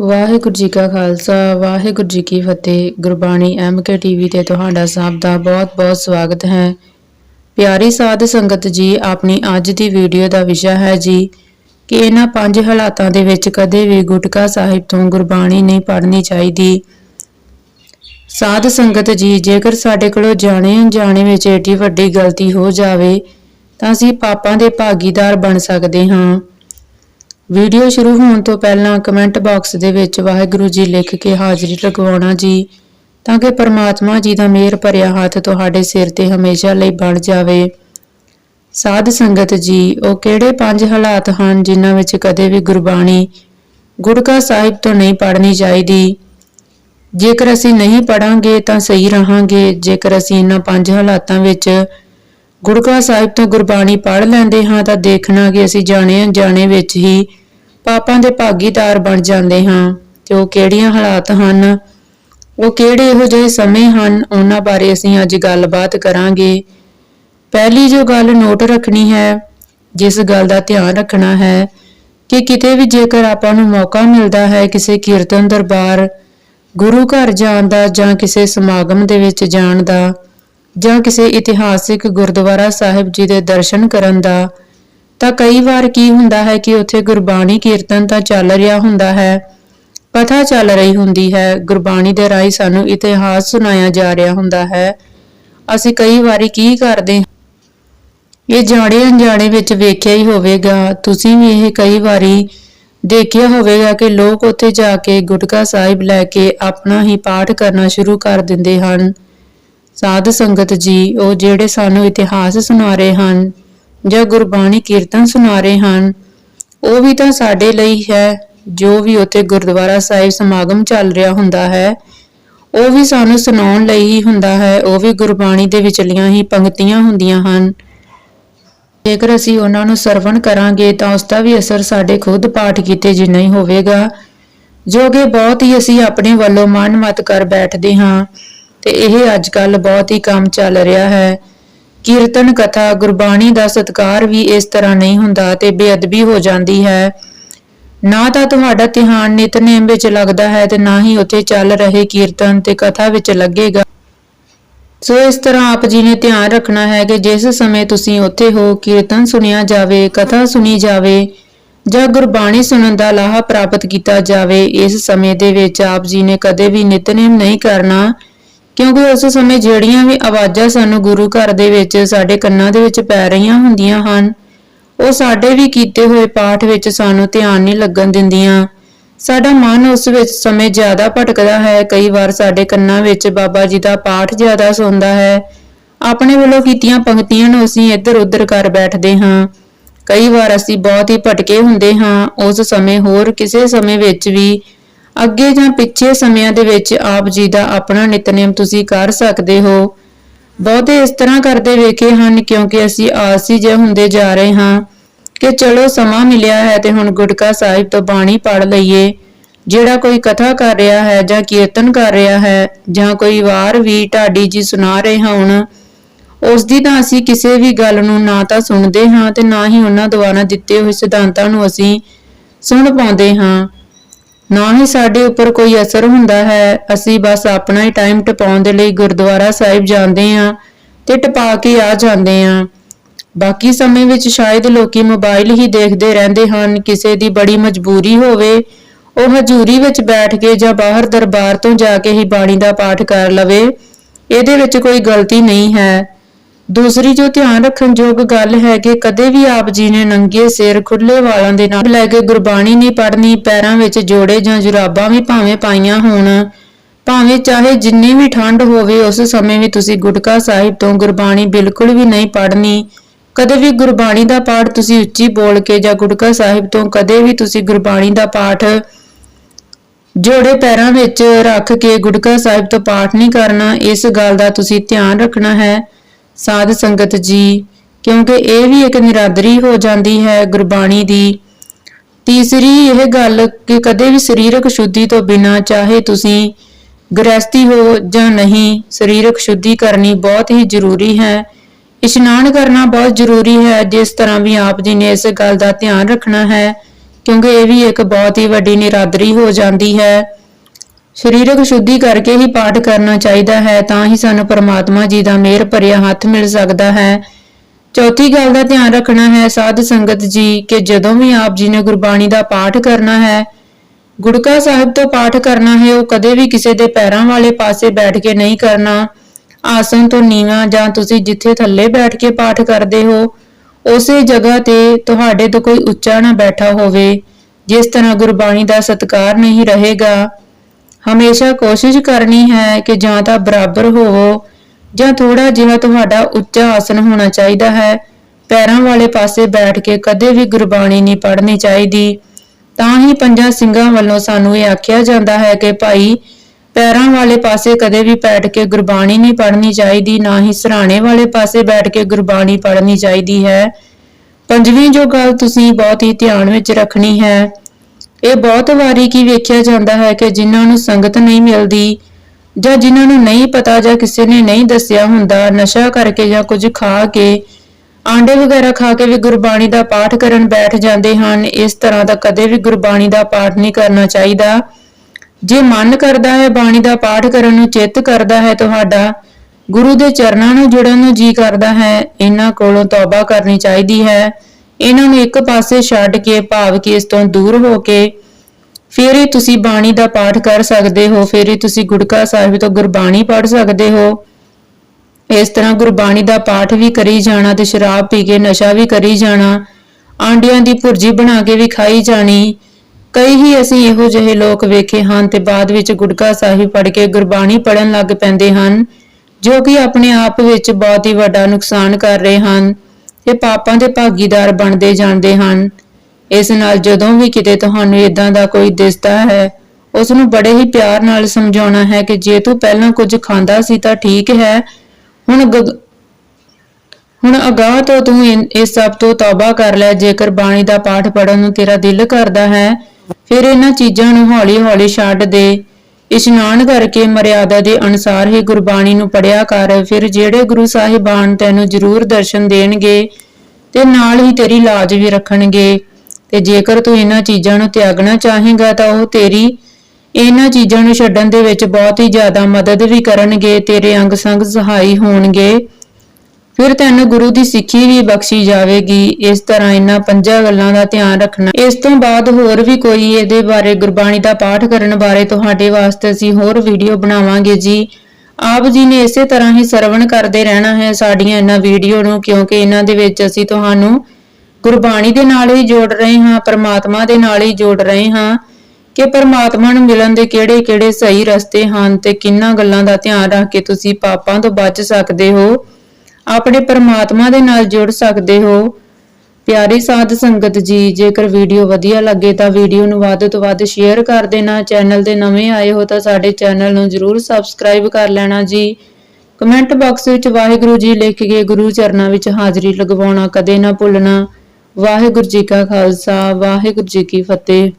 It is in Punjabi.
ਵਾਹਿਗੁਰੂ ਜੀ ਕਾ ਖਾਲਸਾ, ਵਾਹਿਗੁਰੂ ਜੀ ਕੀ ਫਤਿਹ। ਗੁਰਬਾਣੀ ਐਮਕੇ ਟੀਵੀ ਤੇ ਤੁਹਾਡਾ ਸਭ ਦਾ ਬਹੁਤ-ਬਹੁਤ ਸਵਾਗਤ ਹੈ। ਪਿਆਰੀ ਸਾਧ ਸੰਗਤ ਜੀ, ਆਪਣੀ ਅੱਜ ਦੀ ਵੀਡੀਓ ਦਾ ਵਿਸ਼ਾ ਹੈ ਜੀ, ਕਿ ਇਹਨਾਂ ਪੰਜ ਹਾਲਾਤਾਂ ਦੇ ਵਿੱਚ ਕਦੇ ਵੀ ਗੁਟਕਾ ਸਾਹਿਬ ਤੋਂ ਗੁਰਬਾਣੀ ਨਹੀਂ ਪੜ੍ਹਨੀ ਚਾਹੀਦੀ। ਸਾਧ ਸੰਗਤ ਜੀ, ਜੇਕਰ ਸਾਡੇ ਕੋਲੋਂ ਜਾਣੇ ਅਣਜਾਣੇ ਵਿੱਚ ਏਡੀ ਵੱਡੀ ਗਲਤੀ ਹੋ ਜਾਵੇ, ਤਾਂ ਅਸੀਂ ਪਾਪਾਂ ਦੇ ਭਾਗੀਦਾਰ ਬਣ ਸਕਦੇ ਹਾਂ। ਵੀਡੀਓ ਸ਼ੁਰੂ ਹੋਣ ਤੋਂ ਪਹਿਲਾਂ ਕਮੈਂਟ ਬਾਕਸ ਦੇ ਵਿੱਚ ਵਾਹਿਗੁਰੂ ਜੀ ਲਿਖ ਕੇ ਹਾਜ਼ਰੀ ਲਗਵਾਉਣਾ ਜੀ, ਤਾਂ ਕਿ ਪਰਮਾਤਮਾ ਜੀ ਦਾ ਮਿਹਰ ਭਰਿਆ ਹੱਥ ਤੁਹਾਡੇ ਸਿਰ ਤੇ ਹਮੇਸ਼ਾ ਲਈ ਬਣ ਜਾਵੇ। ਸਾਧ ਸੰਗਤ ਜੀ, ਉਹ ਕਿਹੜੇ ਪੰਜ ਹਾਲਾਤ ਹਨ ਜਿਨ੍ਹਾਂ ਵਿੱਚ ਕਦੇ ਵੀ ਗੁਰਬਾਣੀ ਗੁੜਕਾ ਸਾਹਿਬ ਤੋਂ ਨਹੀਂ ਪੜ੍ਹਨੀ ਚਾਹੀਦੀ? ਜੇਕਰ ਅਸੀਂ ਨਹੀਂ ਪੜਾਂਗੇ ਤਾਂ ਸਹੀ ਰਹਾਂਗੇ, ਜੇਕਰ ਅਸੀਂ ਇਹਨਾਂ ਪੰਜ ਹਾਲਾਤਾਂ ਵਿੱਚ ਗੁੜਕਾ ਸਾਹਿਬ ਤੋਂ ਗੁਰਬਾਣੀ ਪੜ੍ਹ ਲੈਂਦੇ ਹਾਂ ਤਾਂ ਦੇਖਣਾ ਕਿ ਅਸੀਂ ਜਾਣੇ ਅਣਜਾਣੇ ਵਿੱਚ ਹੀ ਪਾਪਾਂ ਦੇ ਭਾਗੀਦਾਰ ਬਣ ਜਾਂਦੇ ਹਾਂ ਤੇ ਉਹ ਕਿਹੜੀਆਂ ਹਾਲਾਤ ਹਨ, ਉਹ ਕਿਹੜੇ ਇਹੋ ਜਿਹੇ ਸਮੇਂ ਹਨ, ਉਹਨਾਂ ਬਾਰੇ ਅਸੀਂ ਅੱਜ ਗੱਲਬਾਤ ਕਰਾਂਗੇ। ਪਹਿਲੀ ਜੋ ਗੱਲ ਨੋਟ ਰੱਖਣੀ ਹੈ, ਜਿਸ ਗੱਲ ਦਾ ਧਿਆਨ ਰੱਖਣਾ ਹੈ ਕਿ ਕਿਤੇ ਵੀ ਜੇਕਰ ਆਪਾਂ ਨੂੰ ਮੌਕਾ ਮਿਲਦਾ ਹੈ ਕਿਸੇ ਕੀਰਤਨ ਦਰਬਾਰ, ਗੁਰੂ ਘਰ ਜਾਣ ਦਾ ਜਾਂ ਕਿਸੇ ਸਮਾਗਮ ਦੇ ਵਿੱਚ ਜਾਣ ਦਾ ਜਾਂ ਕਿਸੇ ਇਤਿਹਾਸਿਕ ਗੁਰਦੁਆਰਾ ਸਾਹਿਬ ਜੀ ਦੇ ਦਰਸ਼ਨ ਕਰਨ ਦਾ, ਤਾਂ ਕਈ ਵਾਰ ਕੀ ਹੁੰਦਾ ਹੈ ਕਿ ਉੱਥੇ ਗੁਰਬਾਣੀ ਕੀਰਤਨ ਤਾਂ ਚੱਲ ਰਿਹਾ ਹੁੰਦਾ ਹੈ ਕਥਾ ਚੱਲ ਰਹੀ ਹੁੰਦੀ ਹੈ, ਗੁਰਬਾਣੀ ਦੇ ਰਾਹੀਂ ਸਾਨੂੰ ਇਤਿਹਾਸ ਸੁਣਾਇਆ ਜਾ ਰਿਹਾ ਹੁੰਦਾ ਹੈ। ਅਸੀਂ ਕਈ ਵਾਰੀ ਕੀ ਕਰਦੇ ਇਹ ਜਾਣੇ ਅਣਜਾਣੇ ਵਿੱਚ ਵੇਖਿਆ ਹੀ ਹੋਵੇਗਾ। ਤੁਸੀਂ ਵੀ ਇਹ ਕਈ ਵਾਰੀ ਦੇਖਿਆ ਹੋਵੇਗਾ ਕਿ ਲੋਕ ਉੱਥੇ ਜਾ ਕੇ ਗੁਟਕਾ ਸਾਹਿਬ ਲੈ ਕੇ ਆਪਣਾ ਹੀ ਪਾਠ ਕਰਨਾ ਸ਼ੁਰੂ ਕਰ ਦਿੰਦੇ ਹਨ। ਸਾਧ ਸੰਗਤ ਜੀ, ਉਹ ਜਿਹੜੇ ਸਾਨੂੰ ਇਤਿਹਾਸ ਸੁਣਾ ਰਹੇ ਹਨ ਜਾਂ ਗੁਰਬਾਣੀ ਕੀਰਤਨ ਸੁਣਾ ਰਹੇ ਹਨ, ਉਹ ਵੀ ਤਾਂ ਸਾਡੇ ਲਈ ਹੈ, ਜੋ ਵੀ ਉੱਥੇ ਗੁਰਦੁਆਰਾ ਸਾਹਿਬ ਸਮਾਗਮ ਚੱਲ ਰਿਹਾ ਹੁੰਦਾ ਹੈ, ਉਹ ਵੀ ਸਾਨੂੰ ਸੁਣਾਉਣ ਲਈ ਹੀ ਹੁੰਦਾ ਹੈ, ਉਹ ਵੀ ਗੁਰਬਾਣੀ ਦੇ ਵਿਚਲੀਆਂ ਹੀ ਪੰਕਤੀਆਂ ਹੁੰਦੀਆਂ ਹਨ। ਜੇਕਰ ਅਸੀਂ ਉਹਨਾਂ ਨੂੰ ਸਰਵਣ ਕਰਾਂਗੇ, ਤਾਂ ਉਸ ਦਾ ਵੀ ਅਸਰ ਸਾਡੇ ਖੁਦ ਪਾਠ ਕੀਤੇ ਜਿੰਨਾ ਹੀ ਹੋਵੇਗਾ, ਜੋ ਕਿ ਬਹੁਤ ਹੀ ਅਸੀਂ ਆਪਣੇ ਵੱਲੋਂ ਮਨ ਮਤ ਕਰ ਬੈਠਦੇ ਹਾਂ। ਤੇ ਇਹ ਅੱਜ ਕੱਲ ਬਹੁਤ ਹੀ ਕੰਮ ਚੱਲ ਰਿਹਾ ਹੈ। ਕੀਰਤਨ ਕਥਾ, ਗੁਰਬਾਣੀ ਦਾ ਸਤਕਾਰ ਵੀ ਇਸ ਤਰ੍ਹਾਂ ਨਹੀਂ ਹੁੰਦਾ ਤੇ ਬੇਅਦਬੀ ਹੋ ਜਾਂਦੀ ਹੈ। ਨਾ ਤਾਂ ਤੁਹਾਡਾ ਧਿਆਨ ਨਿਤਨੇਮ ਵਿੱਚ ਲੱਗਦਾ ਹੈ ਤੇ ਨਾ ਹੀ ਉੱਥੇ ਚੱਲ ਰਹੇ ਕੀਰਤਨ ਤੇ ਕਥਾ ਵਿੱਚ ਲੱਗੇਗਾ। ਸੋ ਇਸ ਤਰ੍ਹਾਂ ਆਪ ਜੀ ਨੇ ਧਿਆਨ ਰੱਖਣਾ ਹੈ ਕਿ ਜਿਸ ਸਮੇਂ ਤੁਸੀਂ ਉੱਥੇ ਹੋ, ਕੀਰਤਨ ਸੁਣਿਆ ਜਾਵੇ, ਕਥਾ ਸੁਣੀ ਜਾਵੇ ਜਾਂ ਗੁਰਬਾਣੀ ਸੁਣਨ ਦਾ ਲਾਹਾ ਪ੍ਰਾਪਤ ਕੀਤਾ ਜਾਵੇ, ਇਸ ਸਮੇਂ ਦੇ ਵਿੱਚ ਆਪ ਜੀ ਨੇ ਕਦੇ ਵੀ ਨਿਤਨੇਮ ਨਹੀਂ ਕਰਨਾ। ਕਿਉਂਕਿ ਉਸ ਸਮੇਂ ਜਿਹੜੀਆਂ ਵੀ ਆਵਾਜ਼ਾਂ ਸਾਨੂੰ ਗੁਰੂ ਘਰ ਦੇ ਵਿੱਚ, ਸਾਡੇ ਕੰਨਾਂ ਦੇ ਵਿੱਚ ਪੈ ਰਹੀਆਂ ਹੁੰਦੀਆਂ ਹਨ, ਉਹ ਸਾਡੇ ਵੀ ਕੀਤੇ ਹੋਏ ਪਾਠ ਵਿੱਚ ਸਾਨੂੰ ਧਿਆਨ ਨਹੀਂ ਲੱਗਣ ਦਿੰਦੀਆਂ। ਸਾਡਾ ਮਨ ਉਸ ਵਿੱਚ ਸਮੇਂ ਜ਼ਿਆਦਾ ਭਟਕਦਾ ਹੈ। ਕਈ ਵਾਰ ਸਾਡੇ ਕੰਨਾਂ ਵਿੱਚ ਬਾਬਾ ਜੀ ਦਾ ਪਾਠ ਜ਼ਿਆਦਾ ਸੁਣਦਾ ਹੈ। ਆਪਣੇ ਵੱਲੋਂ ਕੀਤੀਆਂ ਪੰਕਤੀਆਂ ਨੂੰ ਅਸੀਂ ਇੱਧਰ ਉੱਧਰ ਕਰ ਬੈਠਦੇ ਹਾਂ। ਕਈ ਵਾਰ ਅਸੀਂ ਬਹੁਤ ਹੀ ਭਟਕੇ ਹੁੰਦੇ ਹਾਂ। ਉਸ ਸਮੇਂ ਹੋਰ ਕਿਸੇ ਸਮੇਂ ਵਿੱਚ ਵੀ ਅੱਗੇ ਜਾਂ ਪਿੱਛੇ ਸਮਿਆਂ ਦੇ ਵਿੱਚ ਆਪ ਜੀ ਦਾ ਆਪਣਾ ਨਿਤਨੇਮ ਤੁਸੀਂ ਕਰ ਸਕਦੇ ਹੋ। ਬਹੁਤੇ ਇਸ ਤਰ੍ਹਾਂ ਕਰਦੇ ਵੇਖੇ ਹਨ ਕਿਉਂਕਿ ਅਸੀਂ ਆਲਸੀ ਜਿਹੇ ਹੁੰਦੇ ਜਾ ਰਹੇ ਹਾਂ ਕਿ ਚਲੋ ਸਮਾਂ ਮਿਲਿਆ ਹੈ ਤੇ ਹੁਣ ਗੁਟਕਾ ਸਾਹਿਬ ਤੋਂ ਬਾਣੀ ਪੜ ਲਈਏ। ਜਿਹੜਾ ਕੋਈ ਕਥਾ ਕਰ ਰਿਹਾ ਹੈ ਜਾਂ ਕੀਰਤਨ ਕਰ ਰਿਹਾ ਹੈ ਜਾਂ ਕੋਈ ਵਾਰ ਵੀ ਢਾਡੀ ਜੀ ਸੁਣਾ ਰਹੇ ਹੋਣ ਉਸ ਦੀ ਤਾਂ ਅਸੀਂ ਕਿਸੇ ਵੀ ਗੱਲ ਨੂੰ ਨਾ ਤਾਂ ਸੁਣਦੇ ਹਾਂ ਤੇ ਨਾ ਹੀ ਉਹਨਾਂ ਦੁਆਰਾ ਦਿੱਤੇ ਹੋਏ ਸਿਧਾਂਤਾਂ ਨੂੰ ਅਸੀਂ ਸੁਣ ਪਾਉਂਦੇ ਹਾਂ। ਨਾ ਹੀ ਸਾਡੇ ਉੱਪਰ ਕੋਈ ਅਸਰ ਹੁੰਦਾ ਹੈ। ਅਸੀਂ ਬਸ ਆਪਣਾ ਹੀ ਟਾਈਮ ਟਪਾਉਣ ਦੇ ਲਈ ਗੁਰਦੁਆਰਾ ਸਾਹਿਬ ਜਾਂਦੇ ਹਾਂ ਤੇ ਟਪਾ ਕੇ ਆ ਜਾਂਦੇ ਹਾਂ। ਬਾਕੀ ਸਮੇਂ ਵਿੱਚ ਸ਼ਾਇਦ ਲੋਕੀ ਮੋਬਾਈਲ ਹੀ ਦੇਖਦੇ ਰਹਿੰਦੇ ਹਨ। ਕਿਸੇ ਦੀ ਬੜੀ ਮਜਬੂਰੀ ਹੋਵੇ, ਉਹ ਹਜ਼ੂਰੀ ਵਿੱਚ ਬੈਠ ਕੇ ਜਾਂ ਬਾਹਰ ਦਰਬਾਰ ਤੋਂ ਜਾ ਕੇ ਹੀ ਬਾਣੀ ਦਾ ਪਾਠ ਕਰ ਲਵੇ। ਇਹਦੇ ਵਿੱਚ ਕੋਈ ਗਲਤੀ ਨਹੀਂ ਹੈ। ਦੂਸਰੀ ਜੋ ਧਿਆਨ ਰੱਖਣ ਯੋਗ ਗੱਲ ਹੈ ਕਿ ਕਦੇ ਵੀ ਆਪ ਜੀ ਨੇ ਨੰਗੇ ਸਿਰ ਖੁੱਲੇ ਵਾਲਾਂ ਦੇ ਨਾਲ ਲੈ ਕੇ ਗੁਰਬਾਣੀ ਨਹੀਂ ਪੜ੍ਹਨੀ, ਪੈਰਾਂ ਵਿੱਚ ਜੋੜੇ ਜਾਂ ਜੁਰਾਬਾਂ ਵੀ ਭਾਵੇਂ ਪਾਈਆਂ ਹੋਣ, ਭਾਵੇਂ ਚਾਹੇ ਜਿੰਨੀ ਵੀ ਠੰਡ ਹੋਵੇ, ਉਸ ਸਮੇਂ ਵੀ ਤੁਸੀਂ ਗੁਟਕਾ ਸਾਹਿਬ ਤੋਂ ਗੁਰਬਾਣੀ ਬਿਲਕੁਲ ਵੀ ਨਹੀਂ ਪੜ੍ਹਨੀ। ਕਦੇ ਵੀ ਗੁਰਬਾਣੀ ਦਾ ਪਾਠ ਤੁਸੀਂ ਉੱਚੀ ਬੋਲ ਕੇ ਜਾਂ ਗੁਟਕਾ ਸਾਹਿਬ ਤੋਂ ਕਦੇ ਵੀ ਤੁਸੀਂ ਗੁਰਬਾਣੀ ਦਾ ਪਾਠ ਜੋੜੇ ਪੈਰਾਂ ਵਿੱਚ ਰੱਖ ਕੇ ਗੁਟਕਾ ਸਾਹਿਬ ਤੋਂ ਪਾਠ ਨਹੀਂ ਕਰਨਾ, ਇਸ ਗੱਲ ਦਾ ਤੁਸੀਂ ਧਿਆਨ ਰੱਖਣਾ ਹੈ। ਸਾਧ ਸੰਗਤ ਜੀ, ਕਿਉਂਕਿ ਇਹ ਵੀ ਇੱਕ ਨਿਰਾਦਰੀ ਹੋ ਜਾਂਦੀ ਹੈ ਗੁਰਬਾਣੀ ਦੀ। ਤੀਸਰੀ ਇਹ ਗੱਲ ਕਿ ਕਦੇ ਵੀ ਸਰੀਰਕ ਸ਼ੁੱਧੀ ਤੋਂ ਬਿਨਾ ਚਾਹੇ ਤੁਸੀਂ ਗ੍ਰਸਤੀ ਹੋ ਜਾਂ ਨਹੀਂ, ਸਰੀਰਕ ਸ਼ੁੱਧੀ ਕਰਨੀ ਬਹੁਤ ਹੀ ਜ਼ਰੂਰੀ ਹੈ। ਇਸ਼ਨਾਨ ਕਰਨਾ ਬਹੁਤ ਜ਼ਰੂਰੀ ਹੈ, ਜਿਸ ਤਰ੍ਹਾਂ ਵੀ ਆਪ ਜੀ ਨੇ ਇਸ ਗੱਲ ਦਾ ਧਿਆਨ ਰੱਖਣਾ ਹੈ, ਕਿਉਂਕਿ ਇਹ ਵੀ ਇੱਕ ਬਹੁਤ ਹੀ ਵੱਡੀ ਨਿਰਾਦਰੀ ਹੋ ਜਾਂਦੀ ਹੈ। ਸਰੀਰਕ ਸ਼ੁੱਧੀ ਕਰਕੇ ਹੀ ਪਾਠ ਕਰਨਾ ਚਾਹੀਦਾ ਹੈ, ਤਾਂ ਹੀ ਸਾਨੂੰ ਪਰਮਾਤਮਾ ਜੀ ਦਾ ਮਿਹਰ ਭਰਿਆ ਹੱਥ ਮਿਲ ਸਕਦਾ ਹੈ। ਚੌਥੀ ਗੱਲ ਦਾ ਧਿਆਨ ਰੱਖਣਾ ਹੈ, ਸਾਧ ਸੰਗਤ ਜੀ, ਕਿ ਜਦੋਂ ਵੀ ਆਪ ਜੀ ਨੇ ਗੁਰਬਾਣੀ ਦਾ ਪਾਠ ਕਰਨਾ ਹੈ, ਗੁੜਕਾ ਸਾਹਿਬ ਤੋਂ ਪਾਠ ਕਰਨਾ ਹੈ, ਉਹ ਕਦੇ ਵੀ ਕਿਸੇ ਦੇ ਪੈਰਾਂ ਵਾਲੇ ਪਾਸੇ ਬੈਠ ਕੇ ਨਹੀਂ ਕਰਨਾ। ਆਸਨ ਤੋਂ ਨੀਵਾਂ ਜਾਂ ਤੁਸੀਂ ਜਿੱਥੇ ਥੱਲੇ ਬੈਠ ਕੇ ਪਾਠ ਕਰਦੇ ਹੋ, ਉਸੇ ਜਗ੍ਹਾ ਤੇ ਤੁਹਾਡੇ ਤੋਂ ਕੋਈ ਉੱਚਾ ਨਾ ਬੈਠਾ ਹੋਵੇ, ਜਿਸ ਤਰ੍ਹਾਂ ਗੁਰਬਾਣੀ ਦਾ ਸਤਕਾਰ ਨਹੀਂ ਰਹੇਗਾ। ਹਮੇਸ਼ਾ ਕੋਸ਼ਿਸ਼ ਕਰਨੀ ਹੈ ਕਿ ਜਾਂ ਤਾਂ ਬਰਾਬਰ ਹੋਵੋ, ਜਾਂ ਥੋੜਾ ਜਿਹਾ ਤੁਹਾਡਾ ਉੱਚਾ ਆਸਨ ਹੋਣਾ ਚਾਹੀਦਾ ਹੈ। ਪੈਰਾਂ ਵਾਲੇ ਪਾਸੇ ਬੈਠ ਕੇ ਕਦੇ ਵੀ ਗੁਰਬਾਣੀ ਨਹੀਂ ਪੜ੍ਹਨੀ ਚਾਹੀਦੀ। ਤਾਂ ਹੀ ਪੰਜਾਂ ਸਿੰਘਾਂ ਵੱਲੋਂ ਸਾਨੂੰ ਇਹ ਆਖਿਆ ਜਾਂਦਾ ਹੈ ਕਿ ਭਾਈ, ਪੈਰਾਂ ਵਾਲੇ ਪਾਸੇ ਕਦੇ ਵੀ ਬੈਠ ਕੇ ਗੁਰਬਾਣੀ ਨਹੀਂ ਪੜ੍ਹਨੀ ਚਾਹੀਦੀ, ਨਾ ਹੀ ਸਰਾਣੇ ਵਾਲੇ ਪਾਸੇ ਬੈਠ ਕੇ ਗੁਰਬਾਣੀ ਪੜ੍ਹਨੀ ਚਾਹੀਦੀ ਹੈ। ਪੰਜਵੀਂ ਜੋ ਗੱਲ ਤੁਸੀਂ ਬਹੁਤ ਹੀ ਧਿਆਨ ਵਿੱਚ ਰੱਖਣੀ ਹੈ ਇਹ ਬਹੁਤ ਵਾਰੀ ਕੀ ਵੇਖਿਆ ਜਾਂਦਾ ਹੈ ਕਿ ਜਿਨ੍ਹਾਂ ਨੂੰ ਸੰਗਤ ਨਹੀਂ ਮਿਲਦੀ ਜਾਂ ਜਿਨ੍ਹਾਂ ਨੂੰ ਨਹੀਂ ਪਤਾ ਜਾਂ ਕਿਸੇ ਨੇ ਨਹੀਂ ਦੱਸਿਆ ਹੁੰਦਾ, ਨਸ਼ਾ ਕਰਕੇ ਜਾਂ ਕੁਝ ਖਾ ਕੇ, ਆਂਡੇ ਵਗੈਰਾ ਖਾ ਕੇ ਵੀ ਗੁਰਬਾਣੀ ਦਾ ਪਾਠ ਕਰਨ ਬੈਠ ਜਾਂਦੇ ਹਨ, ਇਸ ਤਰ੍ਹਾਂ ਦਾ ਕਦੇ ਵੀ ਗੁਰਬਾਣੀ ਦਾ ਪਾਠ ਨਹੀਂ ਕਰਨਾ ਚਾਹੀਦਾ। ਜੇ ਮਨ ਕਰਦਾ ਹੈ ਬਾਣੀ ਦਾ ਪਾਠ ਕਰਨ ਨੂੰ, ਚਿੱਤ ਕਰਦਾ ਹੈ ਤੁਹਾਡਾ, ਗੁਰੂ ਦੇ ਚਰਨਾਂ ਨੂੰ ਜੁੜਨ ਨੂੰ ਜੀ ਕਰਦਾ ਹੈ, ਇਹਨਾਂ ਕੋਲੋਂ ਤੌਬਾ ਕਰਨੀ ਚਾਹੀਦੀ ਹੈ। ਇਹਨਾਂ ਨੂੰ ਇੱਕ ਪਾਸੇ ਛੱਡ ਕੇ ਭਾਵ ਕਿ ਇਸ ਤੋਂ ਦੂਰ ਹੋ ਕੇ ਫਿਰ ਹੀ ਤੁਸੀਂ ਬਾਣੀ ਦਾ ਪਾਠ ਕਰ ਸਕਦੇ ਹੋ, ਫਿਰ ਹੀ ਤੁਸੀਂ ਗੁੜਕਾ ਸਾਹਿਬ ਤੋਂ ਗੁਰਬਾਣੀ ਪੜ੍ਹ ਸਕਦੇ ਹੋ। ਇਸ ਤਰ੍ਹਾਂ ਗੁਰਬਾਣੀ ਦਾ ਪਾਠ ਵੀ ਕਰੀ ਜਾਣਾ ਤੇ ਸ਼ਰਾਬ ਪੀ ਕੇ ਨਸ਼ਾ ਵੀ ਕਰੀ ਜਾਣਾ, ਆਂਡਿਆਂ ਦੀ ਭੁਰਜੀ ਬਣਾ ਕੇ ਵੀ ਖਾਈ ਜਾਣੀ, ਕਈ ਹੀ ਅਸੀਂ ਇਹੋ ਜਿਹੇ ਲੋਕ ਵੇਖੇ ਹਨ ਤੇ ਬਾਅਦ ਵਿੱਚ ਗੁਟਕਾ ਸਾਹਿਬ ਪੜ੍ਹ ਕੇ ਗੁਰਬਾਣੀ ਪੜਨ ਲੱਗ ਪੈਂਦੇ ਹਨ, ਜੋ ਕਿ ਆਪਣੇ ਆਪ ਵਿੱਚ ਬਹੁਤ ਹੀ ਵੱਡਾ ਨੁਕਸਾਨ ਕਰ ਰਹੇ ਹਨ। ਤੇ ਪਾਪਾਂ ਦੇ ਭਾਗੀਦਾਰ ਬਣਦੇ ਜਾਂਦੇ ਹਨ। ਇਸ ਨਾਲ ਜਦੋਂ ਵੀ ਕਿਤੇ ਤੁਹਾਨੂੰ ਇਦਾਂ ਦਾ ਕੋਈ ਦਿਸਦਾ ਹੈ ਉਸ ਨੂੰ ਬੜੇ ਹੀ ਪਿਆਰ ਨਾਲ ਸਮਝਾਉਣਾ ਹੈ ਕਿ ਜੇ ਤੂੰ ਪਹਿਲਾਂ ਕੁਝ ਖਾਂਦਾ ਸੀ ਤਾਂ ਠੀਕ ਹੈ। ਹੁਣ ਹੁਣ ਅਗਾਹ ਤੋਂ ਤੂੰ ਇਸ ਸਭ ਤੋਂ ਤੌਬਾ ਕਰ ਲੈ, ਜੇਕਰ ਬਾਣੀ ਦਾ ਪਾਠ ਪੜਨ ਨੂੰ ਤੇਰਾ ਦਿਲ ਕਰਦਾ ਹੈ, ਫਿਰ ਇਹਨਾਂ ਚੀਜ਼ਾਂ ਨੂੰ ਹੌਲੀ-ਹੌਲੀ ਛੱਡ ਦੇ। ਇਸ਼ਨਾਨ ਕਰਕੇ ਮਰਿਆਦਾ ਦੇ ਅਨੁਸਾਰ ਹੀ ਗੁਰਬਾਣੀ ਨੂੰ ਪੜਿਆ ਕਰ, ਫਿਰ ਜਿਹੜੇ ਗੁਰੂ ਸਾਹਿਬਾਨ ਤੈਨੂੰ ਜ਼ਰੂਰ ਦਰਸ਼ਨ ਦੇਣਗੇ ਤੇ ਨਾਲ ਹੀ ਤੇਰੀ ਲਾਜ ਵੀ ਰੱਖਣਗੇ। ਤੇ ਜੇਕਰ ਤੂੰ ਇਹਨਾਂ ਚੀਜ਼ਾਂ ਨੂੰ ਤਿਆਗਣਾ ਚਾਹੇਗਾ ਤਾਂ ਉਹ ਤੇਰੀ ਇਹਨਾਂ ਚੀਜ਼ਾਂ ਨੂੰ ਛੱਡਣ ਦੇ ਵਿੱਚ ਬਹੁਤ ਹੀ ਜ਼ਿਆਦਾ ਮਦਦ ਵੀ ਕਰਨਗੇ, ਤੇਰੇ ਅੰਗ ਸੰਗ ਸਹਾਈ ਹੋਣਗੇ। ਫਿਰ ਤੈਨੂੰ ਗੁਰੂ ਦੀ ਸਿੱਖੀ ਵੀ ਬਖਸ਼ੀ ਜਾਵੇਗੀ। ਇਸ ਤਰ੍ਹਾਂ ਇਹਨਾਂ ਪੰਜਾਂ ਗੱਲਾਂ ਦਾ ਧਿਆਨ ਰੱਖਣਾ। ਇਸ ਤੋਂ ਬਾਅਦ ਹੋਰ ਵੀ ਕੋਈ ਇਹਦੇ ਬਾਰੇ ਗੁਰਬਾਣੀ ਦਾ ਪਾਠ ਕਰਨ ਬਾਰੇ ਤੁਹਾਡੇ ਵਾਸਤੇ ਅਸੀਂ ਹੋਰ ਵੀਡੀਓ ਬਣਾਵਾਂਗੇ ਜੀ। ਆਪ ਜੀ ਨੇ ਇਸੇ ਤਰ੍ਹਾਂ ਹੀ ਸਰਵਣ ਕਰਦੇ ਰਹਿਣਾ ਹੈ ਸਾਡੀਆਂ ਇਹਨਾਂ ਵੀਡੀਓ ਨੂੰ, ਕਿਉਂਕਿ ਇਹਨਾਂ ਦੇ ਵਿੱਚ ਅਸੀਂ ਤੁਹਾਨੂੰ ਗੁਰਬਾਣੀ ਦੇ ਨਾਲ ਹੀ ਜੋੜ ਰਹੇ ਹਾਂ, ਪਰਮਾਤਮਾ ਦੇ ਨਾਲ ਹੀ ਜੋੜ ਰਹੇ ਹਾਂ ਕਿ ਪਰਮਾਤਮਾ ਨੂੰ ਮਿਲਣ ਦੇ ਕਿਹੜੇ-ਕਿਹੜੇ ਸਹੀ ਰਸਤੇ ਹਨ ਤੇ ਕਿੰਨਾ ਗੱਲਾਂ ਦਾ ਧਿਆਨ ਰੱਖ ਕੇ ਤੁਸੀਂ ਪਾਪਾਂ ਤੋਂ ਬਚ ਸਕਦੇ ਹੋ। ਆਪਣੇ ਪਰਮਾਤਮਾ ਦੇ ਨਾਲ ਜੁੜ ਸਕਦੇ ਹੋ। ਪਿਆਰੀ ਸਾਧ ਸੰਗਤ ਜੀ, ਜੇਕਰ ਵੀਡੀਓ ਵਧੀਆ ਲੱਗੇ ਤਾਂ ਵੀਡੀਓ ਨੂੰ ਵੱਧ ਤੋਂ ਵੱਧ ਸ਼ੇਅਰ ਕਰ ਦੇਣਾ। ਚੈਨਲ ਦੇ ਨਵੇਂ ਆਏ ਹੋ ਤਾਂ ਸਾਡੇ ਚੈਨਲ ਨੂੰ ਜਰੂਰ ਸਬਸਕ੍ਰਾਈਬ ਕਰ ਲੈਣਾ ਜੀ। ਕਮੈਂਟ ਬਾਕਸ ਵਿੱਚ ਵਾਹਿਗੁਰੂ ਜੀ ਲਿਖ ਕੇ ਗੁਰੂ ਚਰਨਾਂ ਵਿੱਚ ਹਾਜ਼ਰੀ ਲਗਵਾਉਣਾ, ਕਦੇ ਨਾ ਭੁੱਲਣਾ। ਵਾਹਿਗੁਰੂ ਜੀ ਕਾ ਖਾਲਸਾ, ਵਾਹਿਗੁਰੂ ਜੀ ਕੀ ਫਤਿਹ।